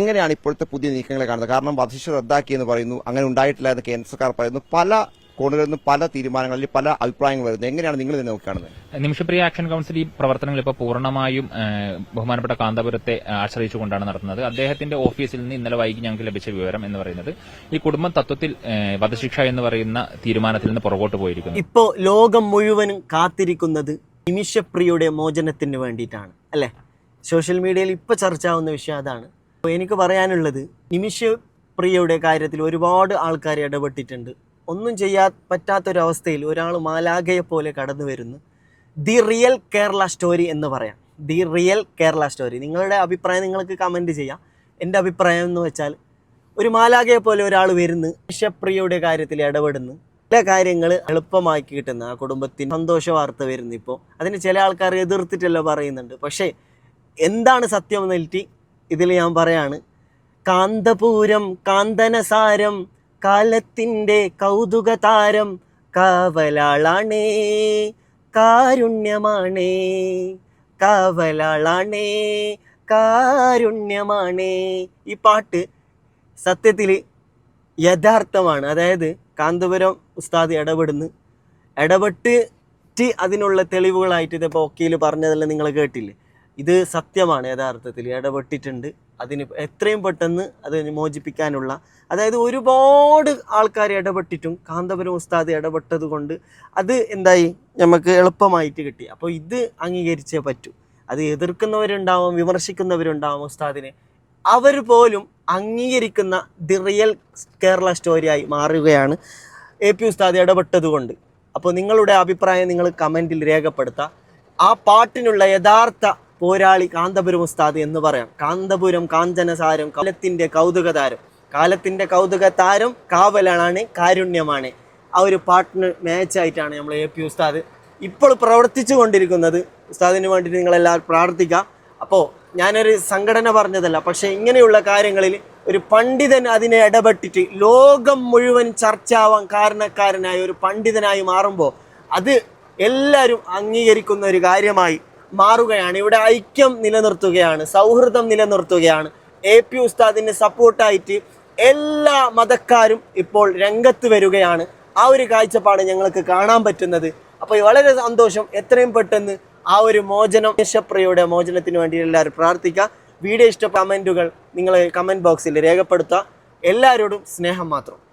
എങ്ങനെയാണ് ഇപ്പോഴത്തെ പുതിയ നീക്കങ്ങളെ കാണുന്നത്? കാരണം വധശിക്ഷ റദ്ദാക്കിയെന്ന് പറയുന്നു അങ്ങനെ ഉണ്ടായിട്ടില്ല എന്ന് കേന്ദ്ര സർക്കാർ പറയുന്നു. പല കോണുകളിൽ നിന്നും പല തീരുമാനങ്ങളിൽ പല അഭിപ്രായങ്ങൾ വരുന്നത് എങ്ങനെയാണ് നിങ്ങൾ ഇതിനെ നോക്കുകയാണ് നിമിഷപ്രിയ ആക്ഷൻ കൌൺസിൽ ഈ പ്രവർത്തനങ്ങൾ ഇപ്പോൾ പൂർണമായും ബഹുമാനപ്പെട്ട കാന്തപുരത്തെ ആശ്രയിച്ചുകൊണ്ടാണ് നടത്തുന്നത്. അദ്ദേഹത്തിന്റെ ഓഫീസിൽ നിന്ന് ഇന്നലെ വൈകി ഞങ്ങൾക്ക് ലഭിച്ച വിവരം എന്ന് പറയുന്നത് ഈ കുടുംബം തത്വത്തിൽ വധശിക്ഷ എന്ന് പറയുന്ന തീരുമാനത്തിൽ നിന്ന് പുറകോട്ട് പോയിരിക്കുന്നു. ഇപ്പോൾ ലോകം മുഴുവനും കാത്തിരിക്കുന്നത് നിമിഷപ്രിയയുടെ മോചനത്തിന് വേണ്ടിയിട്ടാണ് അല്ലേ? സോഷ്യൽ മീഡിയയിൽ ഇപ്പോൾ ചർച്ചയാവുന്ന വിഷയം അതാണ്. എനിക്ക് പറയാനുള്ളത് നിമിഷ പ്രിയയുടെ കാര്യത്തിൽ ഒരുപാട് ആൾക്കാർ ഇടപെട്ടിട്ടുണ്ട്. ഒന്നും ചെയ്യാൻ പറ്റാത്തൊരവസ്ഥയിൽ ഒരാൾ മാലാഖയെ പോലെ കടന്നു വരുന്നു. ദി റിയൽ കേരള സ്റ്റോറി എന്ന് പറയാം. The real Kerala story. നിങ്ങളുടെ അഭിപ്രായം നിങ്ങൾക്ക് കമന്റ് ചെയ്യാം. എന്റെ അഭിപ്രായം എന്ന് വെച്ചാൽ ഒരു മാലാഖയെ പോലെ ഒരാൾ വരുന്നു നിമിഷപ്രിയയുടെ കാര്യത്തിൽ ഇടപെടുന്നു. ചില കാര്യങ്ങൾ എളുപ്പമാക്കി കിട്ടുന്ന. ആ കുടുംബത്തിന് സന്തോഷ വാർത്ത വരുന്നു ഇപ്പോൾ. അതിന് ചില ആൾക്കാർ എതിർത്തിട്ടല്ല പറയുന്നുണ്ട്. പക്ഷേ എന്താണ് സത്യം എന്നിട്ട് ഇതിൽ ഞാൻ പറയാണ്. കാന്തപൂരം കാന്തനസാരം കാലത്തിന്റെ കൗതുക താരം കാവലാളാണേ കാരുണ്യമാണേ കാവലാളാണേ കാരുണ്യമാണേ. ഈ പാട്ട് സത്യത്തിൽ യഥാർത്ഥമാണ്. അതായത് കാന്തപുരം ഉസ്താദ് ഇടപെടുന്നു. ഇടപെട്ടിട്ട് അതിനുള്ള തെളിവുകളായിട്ട് ഇതിപ്പോൾ ഒക്കെയിൽ പറഞ്ഞതെല്ലാം നിങ്ങൾ കേട്ടില്ലേ? ഇത് സത്യമാണ് യഥാർത്ഥത്തിൽ. ഇടപെട്ടിട്ടുണ്ട്. അതിന് എത്രയും പെട്ടെന്ന് അത് മോചിപ്പിക്കാനുള്ള അതായത് ഒരുപാട് ആൾക്കാർ ഇടപെട്ടിട്ടും കാന്തപുരം ഉസ്താദ് ഇടപെട്ടത് കൊണ്ട് അത് എന്തായി? നമുക്ക് എളുപ്പമായിട്ട് കിട്ടി. അപ്പോൾ ഇത് അംഗീകരിച്ചേ പറ്റൂ. അത് എതിർക്കുന്നവരുണ്ടാവും വിമർശിക്കുന്നവരുണ്ടാവും ഉസ്താദിനെ. അവർ പോലും അംഗീകരിക്കുന്ന ദി റിയൽ കേരള സ്റ്റോറിയായി മാറുകയാണ് എ പി ഉസ്താദ് ഇടപെട്ടത് കൊണ്ട്. അപ്പോൾ നിങ്ങളുടെ അഭിപ്രായം നിങ്ങൾ കമന്റിൽ രേഖപ്പെടുത്തുക ആ പാട്ടിനുള്ള യഥാർത്ഥ പോരാളി കാന്തപുരം ഉസ്താദ് എന്ന് പറയാം. കാന്തപുരം കാഞ്ചനസാരം കാലത്തിന്റെ കൗതുക താരം കാലത്തിന്റെ കൗതുക താരം കാവലാണ് കാരുണ്യമാണ്. ആ ഒരു പാട്ടിന് മാച്ചായിട്ടാണ് നമ്മൾ എ പി ഉസ്താദ് ഇപ്പോൾ പ്രവർത്തിച്ചു കൊണ്ടിരിക്കുന്നത്. ഉസ്താദിന് വേണ്ടിയിട്ട് നിങ്ങളെല്ലാവരും പ്രാർത്ഥിക്കുക അപ്പോൾ ഞാനൊരു സംഘടന പറഞ്ഞതല്ല പക്ഷേ ഇങ്ങനെയുള്ള കാര്യങ്ങളിൽ ഒരു പണ്ഡിതൻ അതിനെ ഇടപെട്ടിട്ട് ലോകം മുഴുവൻ ചർച്ചയാവാൻ കാരണക്കാരനായ ഒരു പണ്ഡിതനായി മാറുമ്പോൾ അത് എല്ലാവരും അംഗീകരിക്കുന്ന ഒരു കാര്യമായി മാറുകയാണ്. ഇവിടെ ഐക്യം നിലനിർത്തുകയാണ്. സൗഹൃദം നിലനിർത്തുകയാണ്. എ പി ഉസ്താദിന്റെ സപ്പോർട്ടായിട്ട് എല്ലാ മതക്കാരും ഇപ്പോൾ രംഗത്ത് വരികയാണ്. ആ ഒരു കാഴ്ചപ്പാട് ഞങ്ങൾക്ക് കാണാൻ പറ്റുന്നത്. അപ്പോൾ വളരെ സന്തോഷം. എത്രയും പെട്ടെന്ന് ആ ഒരു മോചനം യശപ്രിയയുടെ മോചനത്തിന് വേണ്ടി എല്ലാവരും പ്രാർത്ഥിക്കുക. വീഡിയോ ഇഷ്ട കമന്റുകൾ നിങ്ങൾ കമന്റ് ബോക്സിൽ രേഖപ്പെടുത്തുക. എല്ലാവരോടും സ്നേഹം മാത്രം.